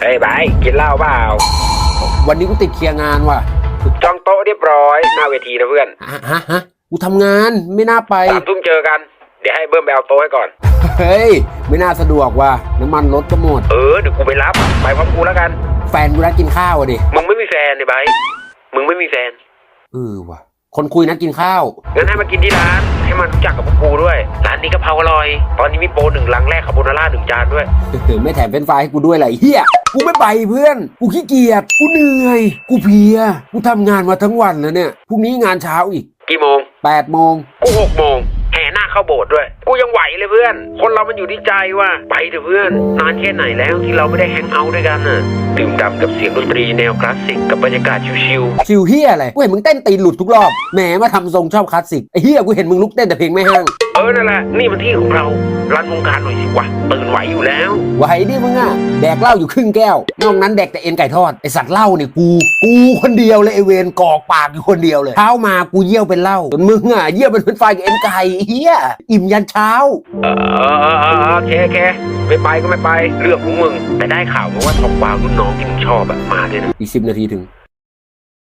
เฮ้ยไบร์ทกินเหล้าเปล่าวันนี้กูติดเคลียร์งานว่ะจองโต๊ะเรียบร้อยหน้าเวทีนะเพื่อนฮะฮะฮะกูทำงานไม่น่าไป สามทุ่มเจอกัน เดี๋ยวให้เบิ้มไปเอาโต๊ะให้ก่อน เฮ้ย ไม่น่าสะดวกว่ะน้ำมันรถก็หมด เออเดี๋ยวกูไปรับ ไปพร้อมกูแล้วกัน แฟนกูนัดกินข้าวอะดิมึงไม่มีแฟนเนี่ยไบร์ทมึงไม่มีแฟน เออว่ะ คนคุยนัดกินข้าว งั้นให้มากินที่ร้าน ให้มันรู้จักกับพวกกูด้วยร้านนี้กะเพราอร่อย ตอนนี้มีโปรหนึ่งลังแรกคาโบนาร่าหนึ่งจานด้วย ไม่แถมเป็นไฟรายให้กูด้วยไรเฮียกูไม่ไปเพื่อน กูขี้เกียจ กูเหนื่อย กูเพลีย กูทำงานมาทั้งวันแล้วเนี่ย พรุ่งนี้งานเช้าอีก กี่โมง8ปดโมงกูหกโมงแห่หน้าเข้าโบสถ์ด้วย กูยังไหวเลยเพื่อน คนเรามันอยู่ที่ใจว่าไปเถอะเพื่อน นานแค่ไหนแล้วที่เราไม่ได้แฮงเอาท์ด้วยกันน่ะดื่มด่ำกับเสียงดนตรีแนวคลาสสิกกับบรรยากาศชิวชิวเฮียอะไร กูเห็นมึงเต้นตีนหลุดทุกรอบ แหมมาทำทรงชอบคลาสสิกไอ้เฮียกูเห็นมึงลุกเต้นแต่เพลงไม่ห้างๆเออนั่นแหละนี่มันที่ของเรารันวงการหน่อยสิวะตื่นไหวอยู่แล้วไหวดิมึงอะแดกเหล้าอยู่ครึ่งแก้วนอกนั้นแดกแต่เอ็นไก่ทอดไอสัตว์เหล้าเนี่ยกู กูคนเดียวเลยไอเวนกอกปากอยู่คนเดียวเลยเช้ามากูเยี่ยวเป็นเหล้าส่วนมึงอะเยี่ยวเป็นเป็นไฟกับเอ็นไก่เฮียอิ่มยันเช้า เออเออเออเออโอเคโอเคไม่ไปก็ไม่ไปเรื่องของมึงแต่ได้ข่าวมาว่าทองกวาวรุ่นน้องที่มึงชอบอะมาด้วยนะอีกสิบนาทีถึง